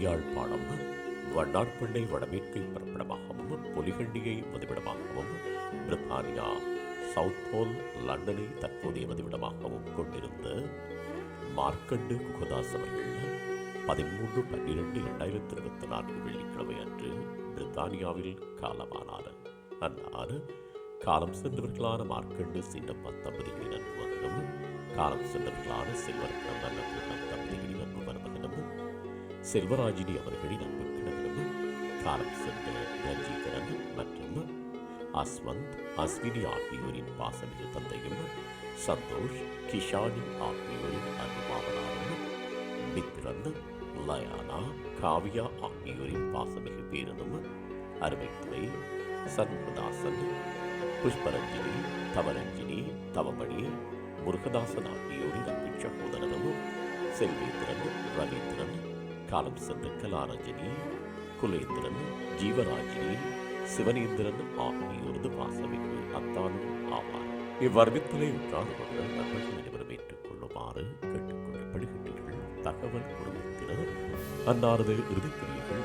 யாழ்ப்பாணம் வண்ணார்பண்ணை வடமேற்கை பிறப்பிடமாகவும் பொலிகண்டியை மதிப்பிடமாகவும் பிரித்தானியா சவுத் போல் லண்டனை தற்போதைய மதிவிடமாகவும் கொண்டிருந்த மார்க்கண்டு குகதாஸ் அவர்கள் பதிமூன்று பன்னிரண்டு இரண்டாயிரத்தி இருபத்தி நான்கு வெள்ளிக்கிழமை அன்று பிரித்தானியாவில் காலமானார். அன்னார் காலம் சென்றவர்களான மார்க்கண்டு சின்னப்பா தம்பதிகளின் அன்பு மகனும் காலம் சென்றவர்களான செல்வரத்னம் தம்பதிகளின் செல்வராஜினி அவர்களின் அன்பு கிழவனும் காலம் சென்ற ரஞ்சிகரன் மற்றும் அஸ்வந்த் அஸ்வினி ஆகியோரின் பாசமிகு தந்தையும் சந்தோஷ் கிஷானி ஆகியோரின் அன்பு மாமனாரும் மித்ரன் லயானா காவியா ஆகியோரின் பாசமிகு பேரனும் அருமைத்துறை சண்முகதாசன் புஷ்பரஞ்சினி தவரஞ்சினி தவமணி முருகதாசன் ஆகியோரின் அன்பு சகோதரனும் செல்வேந்திரன் ரவீந்திரன் காலம் சென்ற கலாரஞ்சனி குலேந்திரன் ஜீவராஜினி சிவனேந்திரன் ஆகியோரது பாசமிகு அத்தானும் ஆவார். இவ்வறிவித்தலை உற்றாதவர்கள் நண்பர்கள் அனைவரும் ஏற்றுக்கொள்ளுமாறு கேட்டுக்கொள்ளப்படுகின்றீர்கள். தகவல் குடும்பத்தினர் அன்னாரது இறுதிக்கிரியர்கள்